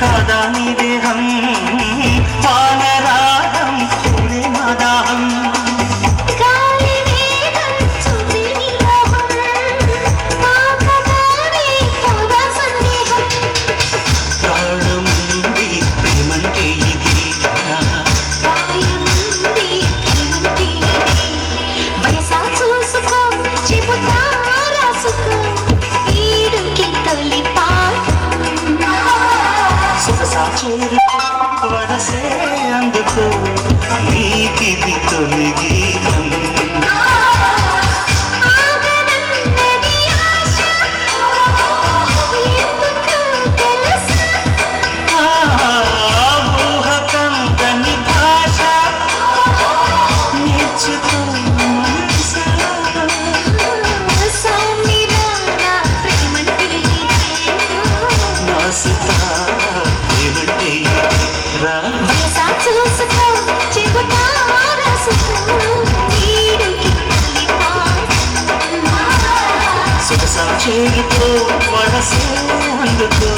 కాదా నీ దేహం? చేరుకో వరసే అందుకో నీతిది తొలగి సాక్షితో మనసు అందుతో